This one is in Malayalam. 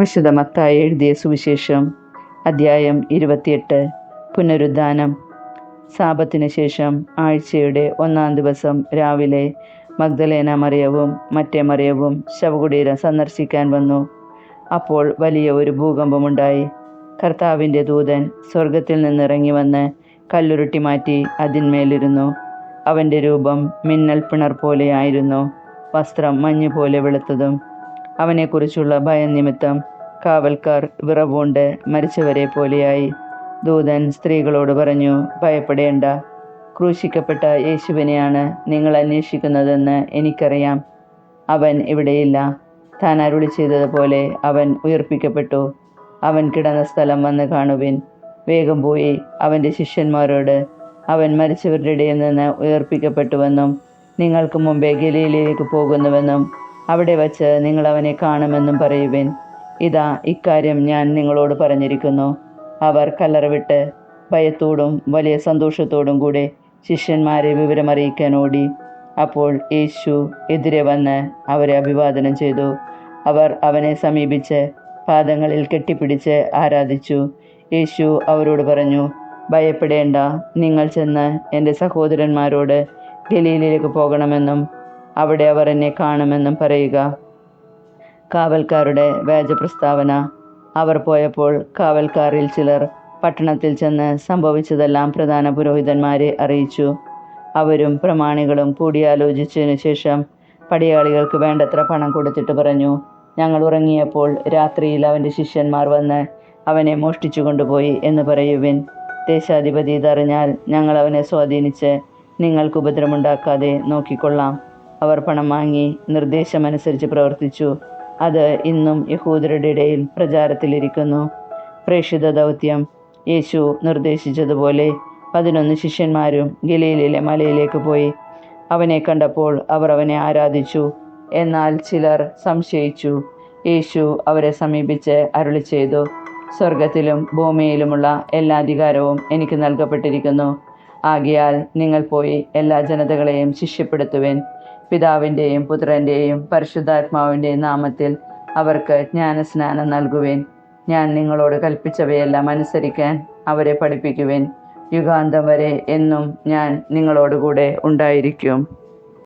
വിശുദ്ധ മത്തായി എഴുതിയ സുവിശേഷം അധ്യായം ഇരുപത്തിയെട്ട് പുനരുദ്ധാനം. സാപത്തിന് ശേഷം ആഴ്ചയുടെ ഒന്നാം ദിവസം രാവിലെ മഗ്ദലേന മറിയവും മറ്റേ മറിയവും ശവകുടീരം സന്ദർശിക്കാൻ വന്നു. അപ്പോൾ വലിയ ഒരു ഭൂകമ്പമുണ്ടായി. കർത്താവിന്റെ ദൂതൻ സ്വർഗത്തിൽ നിന്നിറങ്ങി വന്ന് കല്ലുരുട്ടി മാറ്റി അതിന്മേലിരുന്നു. അവന്റെ രൂപം മിന്നൽ പിണർ പോലെയായിരുന്നു വസ്ത്രം മഞ്ഞ് പോലെ വെളുത്തതും അവനെക്കുറിച്ചുള്ള ഭയം നിമിത്തം കാവൽക്കാർ വിറവുകൊണ്ട് മരിച്ചവരെ പോലെയായി. ദൂതൻ സ്ത്രീകളോട് പറഞ്ഞു ഭയപ്പെടേണ്ട. ക്രൂശിക്കപ്പെട്ട യേശുവിനെയാണ് നിങ്ങൾ അന്വേഷിക്കുന്നതെന്ന് എനിക്കറിയാം. അവൻ ഇവിടെയില്ല. താൻ അരുളി ചെയ്തതുപോലെ അവൻ ഉയർപ്പിക്കപ്പെട്ടു. അവൻ കിടന്ന സ്ഥലം വന്ന് കാണുവിൻ. വേഗം പോയി അവന്റെ ശിഷ്യന്മാരോട് അവൻ മരിച്ചവരുടെ ഇടയിൽ നിന്ന് ഉയർപ്പിക്കപ്പെട്ടുവെന്നും നിങ്ങൾക്ക് മുമ്പേ ഗലീലയിലേക്ക് പോകുന്നുവെന്നും അവിടെ വച്ച് നിങ്ങൾ അവനെ കാണുമെന്നും പറയുവിൻ. ഇതാ ഇക്കാര്യം ഞാൻ നിങ്ങളോട് പറഞ്ഞിരിക്കുന്നു. അവർ കല്ലറ ഭയത്തോടും വലിയ സന്തോഷത്തോടും കൂടെ ശിഷ്യന്മാരെ വിവരമറിയിക്കാൻ ഓടി. അപ്പോൾ യേശു എതിരെ വന്ന് അവരെ അഭിവാദനം ചെയ്തു. അവർ അവനെ സമീപിച്ച് പാദങ്ങളിൽ കെട്ടിപ്പിടിച്ച് ആരാധിച്ചു. യേശു അവരോട് പറഞ്ഞു ഭയപ്പെടേണ്ട. നിങ്ങൾ ചെന്ന് എന്റെ സഹോദരന്മാരോട് ഗലീലയിലേക്ക് പോകണമെന്നും അവിടെ അവർ എന്നെ കാണുമെന്നും പറയുക. കാവൽക്കാരുടെ വ്യാജ പ്രസ്താവന അവർ പോയപ്പോൾ കാവൽക്കാരിൽ ചിലർ പട്ടണത്തിൽ ചെന്ന് സംഭവിച്ചതെല്ലാം പ്രധാന പുരോഹിതന്മാരെ അറിയിച്ചു. അവരും പ്രമാണികളും കൂടിയാലോചിച്ചതിനു ശേഷം പടയാളികൾക്ക് വേണ്ടത്ര പണം കൊടുത്തിട്ട് പറഞ്ഞു. ഞങ്ങൾ ഉറങ്ങിയപ്പോൾ രാത്രിയിൽ അവന്റെ ശിഷ്യന്മാർ വന്ന് അവനെ മോഷ്ടിച്ചു കൊണ്ടുപോയി എന്ന് പറയുവിൻ. ദേശാധിപതി ഇതറിഞ്ഞാൽ ഞങ്ങൾ അവനെ സ്വാധീനിച്ച് നിങ്ങൾക്ക് ഉപദ്രവമുണ്ടാക്കാതെ നോക്കിക്കൊള്ളാം. അവർ പണം വാങ്ങി നിർദ്ദേശമനുസരിച്ച് പ്രവർത്തിച്ചു. അത് ഇന്നും യഹൂദരുടെ ഇടയിൽ പ്രചാരത്തിലിരിക്കുന്നു. പ്രേക്ഷിത ദൗത്യം. യേശു നിർദ്ദേശിച്ചതുപോലെ പതിനൊന്ന് ശിഷ്യന്മാരും ഗലീലിലെ മലയിലേക്ക് പോയി. അവനെ കണ്ടപ്പോൾ അവർ അവനെ ആരാധിച്ചു. എന്നാൽ ചിലർ സംശയിച്ചു. യേശു അവരെ സമീപിച്ച് അരുളി ചെയ്തു സ്വർഗത്തിലും ഭൂമിയിലുമുള്ള എല്ലാ അധികാരവും എനിക്ക് നൽകപ്പെട്ടിരിക്കുന്നു. ആകയാൽ നിങ്ങൾ പോയി എല്ലാ ജനതകളെയും ശിഷ്യപ്പെടുത്തുവിൻ. പിതാവിന്റെയും പുത്രന്റെയും പരിശുദ്ധാത്മാവിന്റെയും നാമത്തിൽ അവർക്ക് ജ്ഞാനസ്നാനം നൽകുവേൻ. ഞാൻ നിങ്ങളോട് കൽപ്പിച്ചവയെല്ലാം അനുസരിക്കാൻ അവരെ പഠിപ്പിക്കുവേൻ. യുഗാന്തം വരെ എന്നും ഞാൻ നിങ്ങളോടുകൂടെ ഉണ്ടായിരിക്കും.